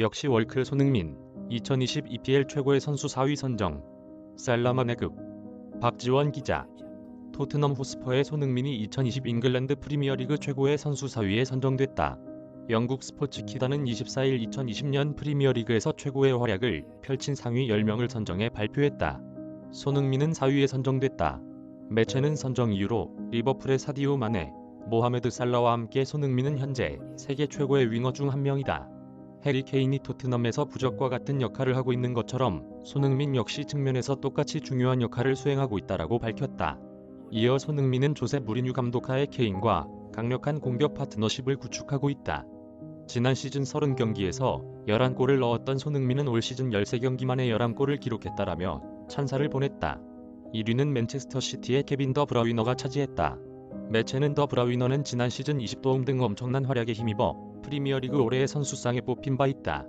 역시 월클 손흥민 2020 EPL 최고의 선수 4위 선정 살라마네급 박지원 기자 토트넘 호스퍼의 손흥민이 2020 잉글랜드 프리미어리그 최고의 선수 4위에 선정됐다. 영국 스포츠 키다는 24일 2020년 프리미어리그에서 최고의 활약을 펼친 상위 10명을 선정해 발표했다. 손흥민은 4위에 선정됐다. 매체는 선정 이유로 리버풀의 사디오 마네, 모하메드 살라와 함께 손흥민은 현재 세계 최고의 윙어 중 한 명이다. 해리 케인이 토트넘에서 부적과 같은 역할을 하고 있는 것처럼 손흥민 역시 측면에서 똑같이 중요한 역할을 수행하고 있다라고 밝혔다. 이어 손흥민은 조세 무리뉴 감독하에 케인과 강력한 공격 파트너십을 구축하고 있다. 지난 시즌 30경기에서 11골을 넣었던 손흥민은 올 시즌 13경기 만에 11골을 기록했다라며 찬사를 보냈다. 1위는 맨체스터 시티의 케빈 더 브라위너가 차지했다. 매체는 더 브라위너는 지난 시즌 20도움 등 엄청난 활약에 힘입어 프리미어리그 올해의 선수상에 뽑힌 바 있다.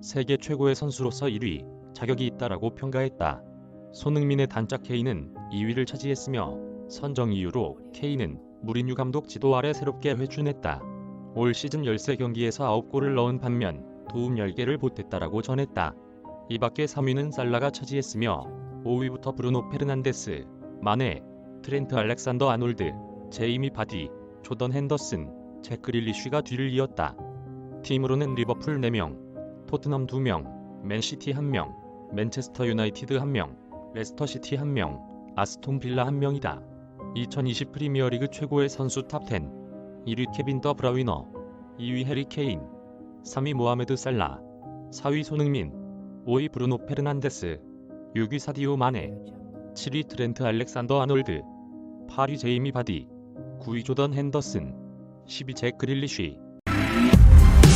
세계 최고의 선수로서 1위 자격이 있다라고 평가했다. 손흥민의 단짝 K는 2위를 차지했으며 선정 이유로 K는 무리뉴 감독 지도 아래 새롭게 회춘했다. 올 시즌 13경기에서 9골을 넣은 반면 도움 10개를 보탰다라고 전했다. 이 밖에 3위는 살라가 차지했으며 5위부터 브루노 페르난데스, 마네, 트렌트 알렉산더 아놀드, 제이미 바디, 조던 핸더슨, 잭 그릴리쉬가 뒤를 이었다. 팀으로는 리버풀 4명, 토트넘 2명, 맨시티 1명, 맨체스터 유나이티드 1명, 레스터시티 1명, 아스톤 빌라 1명이다. 2020 프리미어리그 최고의 선수 탑10 1위 케빈 더 브라위너 2위 해리 케인 3위 모하메드 살라 4위 손흥민 5위 브루노 페르난데스 6위 사디오 마네 7위 트렌트 알렉산더 아놀드 8위 제이미 바디 9위 조던 핸더슨 10위 잭 그릴리쉬